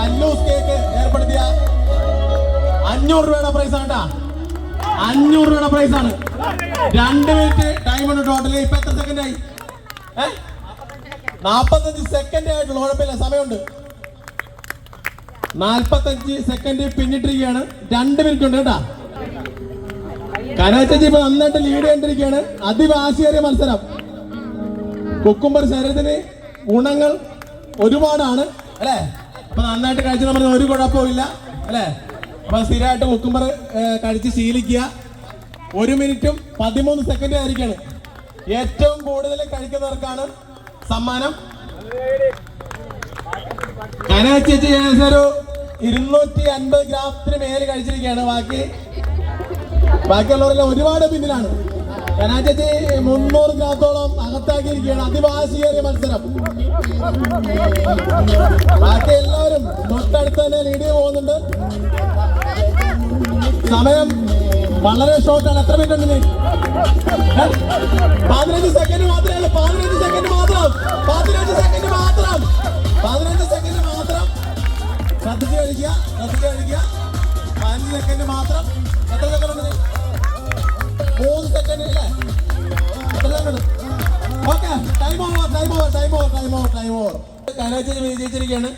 കല്ലൂസ് cake ഏർപ്പെടുത്തിയ അഞ്ഞൂറ് രൂപയുടെ പ്രൈസ് ആണ് കേട്ടാ. അഞ്ഞൂറ് രൂപയുടെ പ്രൈസ് ആണ്. രണ്ട് മിനിറ്റ് ടൈം ഉണ്ട് ടോട്ടലി ഇപ്പൊ എത്ര സെക്കൻഡ് ആയി? ഏ? നാപ്പത്തഞ്ച് സെക്കൻഡ് ആയിട്ടുള്ളൂ കുഴപ്പമില്ല. സമയമുണ്ട്. നാൽപ്പത്തഞ്ച് സെക്കൻഡ് പിന്നിട്ടിരിക്കുകയാണ്. രണ്ട് മിനിറ്റ് ഉണ്ട് കേട്ടാ. കനാച്ചി ഇപ്പൊ നന്നായിട്ട് ലീഡ് ചെയ്തിരിക്കുകയാണ് അതിവാശിയേറിയ മത്സരം. കുക്കുംബർ ശരീരത്തിന് ഗുണങ്ങൾ ഒരുപാടാണ്. അല്ലേ? അപ്പൊ നന്നായിട്ട് കഴിച്ചു നമ്മൾ ഒരു കുഴപ്പമില്ല അല്ലേ? അപ്പൊ സ്ഥിരമായിട്ട് മുക്കുമ്പർ കഴിച്ച് ശീലിക്കുക. ഒരു മിനിറ്റും പതിമൂന്ന് സെക്കൻഡ് ആയിരിക്കാണ്. ഏറ്റവും കൂടുതൽ കഴിക്കുന്നവർക്കാണ് സമ്മാനം. കനാച്ചേച്ചി ഒരു ഇരുന്നൂറ്റി അൻപത് ഗ്രാമത്തിന് മേലെ കഴിച്ചിരിക്കുകയാണ്. ബാക്കി ബാക്കിയുള്ളവരെല്ലാം ഒരുപാട് പിന്നിലാണ്. കനാച്ചേച്ചി മുന്നൂറ് ഗ്രാമത്തോളം അകത്താക്കിയിരിക്കുകയാണ് അതിവാസിയേറിയ മത്സരം. ബാക്കി എല്ലാവരും തൊട്ടടുത്ത് തന്നെ ലീഡ് പോകുന്നുണ്ട്. സമയം വളരെ ഷോർട്ടാണ് എത്ര മിനിറ്റ് ഉണ്ട്? പതിനഞ്ച് സെക്കൻഡ് മാത്രമേ ഉള്ളൂ. പതിനഞ്ച് സെക്കൻഡ് മാത്രം. പതിനഞ്ച് സെക്കൻഡ് മാത്രം. പതിനഞ്ച് സെക്കൻഡ് മാത്രം. ശ്രദ്ധിച്ച് കഴിക്കുക ശ്രദ്ധിച്ച് കഴിക്കുക പതിനഞ്ച് സെക്കൻഡ് മാത്രം. Time over time over time over time over time over Kanachery വിജയിച്ചിരിക്കുകയാണ്.